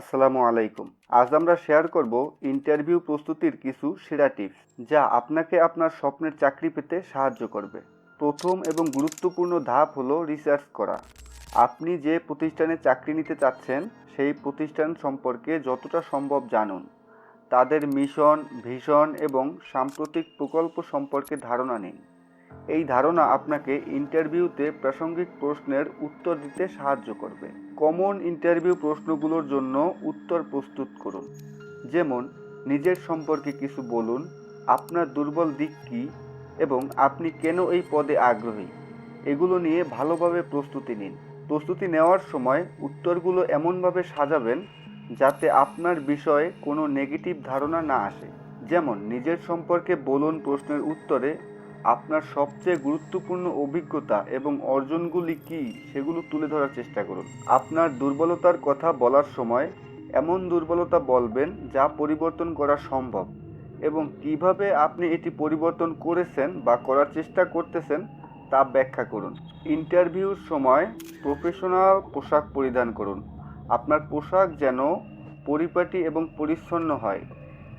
আসসালামু আলাইকুম। আজ আমরা শেয়ার করব ইন্টারভিউ প্রস্তুতির কিছু সেরা টিপস, যা আপনাকে আপনার স্বপ্নের চাকরি পেতে সাহায্য করবে। প্রথম এবং গুরুত্বপূর্ণ ধাপ হলো রিসার্চ করা। আপনি যে প্রতিষ্ঠানে চাকরি নিতে চাচ্ছেন, সেই প্রতিষ্ঠান সম্পর্কে যতটা সম্ভব জানুন। তাদের মিশন ভিশন এবং সাম্প্রতিক প্রকল্প সম্পর্কে ধারণা নিন। এই ধারণা আপনাকে ইন্টারভিউতে প্রাসঙ্গিক প্রশ্নের উত্তর দিতে সাহায্য করবে। কমন ইন্টারভিউ প্রশ্নগুলোর জন্য উত্তর প্রস্তুত করুন। যেমন, নিজের সম্পর্কে কিছু বলুন, আপনার দুর্বল দিক কী এবং আপনি কেন এই পদে আগ্রহী? এগুলো নিয়ে ভালোভাবে প্রস্তুতি নিন। প্রস্তুতি নেওয়ার সময় উত্তরগুলো এমনভাবে সাজাবেন যাতে আপনার বিষয়ে কোনো নেগেটিভ ধারণা না আসে। যেমন, নিজের সম্পর্কে বলুন প্রশ্নের উত্তরে আপনার সবচেয়ে গুরুত্বপূর্ণ অভিজ্ঞতা এবং অর্জনগুলি কী সেগুলো তুলে ধরার চেষ্টা করুন। আপনার দুর্বলতার কথা বলার সময় এমন দুর্বলতা বলবেন যা পরিবর্তন করা সম্ভব এবং কীভাবে আপনি এটি পরিবর্তন করেছেন বা করার চেষ্টা করতেছেন তা ব্যাখ্যা করুন। ইন্টারভিউর সময় প্রফেশনাল পোশাক পরিধান করুন। আপনার পোশাক যেন পরিপাটি এবং পরিচ্ছন্ন হয়।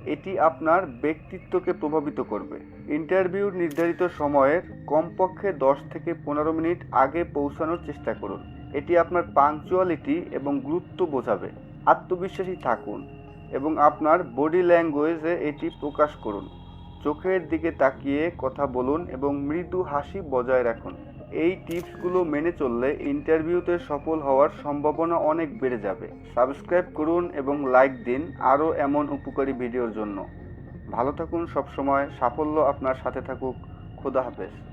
এটি আপনার ব্যক্তিত্বকে প্রভাবিত করবে। ইন্টারভিউর নির্ধারিত সময়ের কমপক্ষে দশ থেকে পনেরো মিনিট আগে পৌঁছানোর চেষ্টা করুন। এটি আপনার পাংচুয়ালিটি এবং গুরুত্ব বোঝাবে। আত্মবিশ্বাসী থাকুন এবং আপনার বডি ল্যাঙ্গুয়েজে এটি প্রকাশ করুন। চোখের দিকে তাকিয়ে কথা বলুন এবং মৃদু হাসি বজায় রাখুন। এই টিপসগুলো মেনে চললে ইন্টারভিউতে সফল হওয়ার সম্ভাবনা অনেক বেড়ে যাবে। সাবস্ক্রাইব করুন এবং লাইক দিন আরও এমন উপকারী ভিডিওর জন্য। ভালো থাকুন সবসময়, সাফল্য আপনার সাথে থাকুক। খোদা হাফেজ।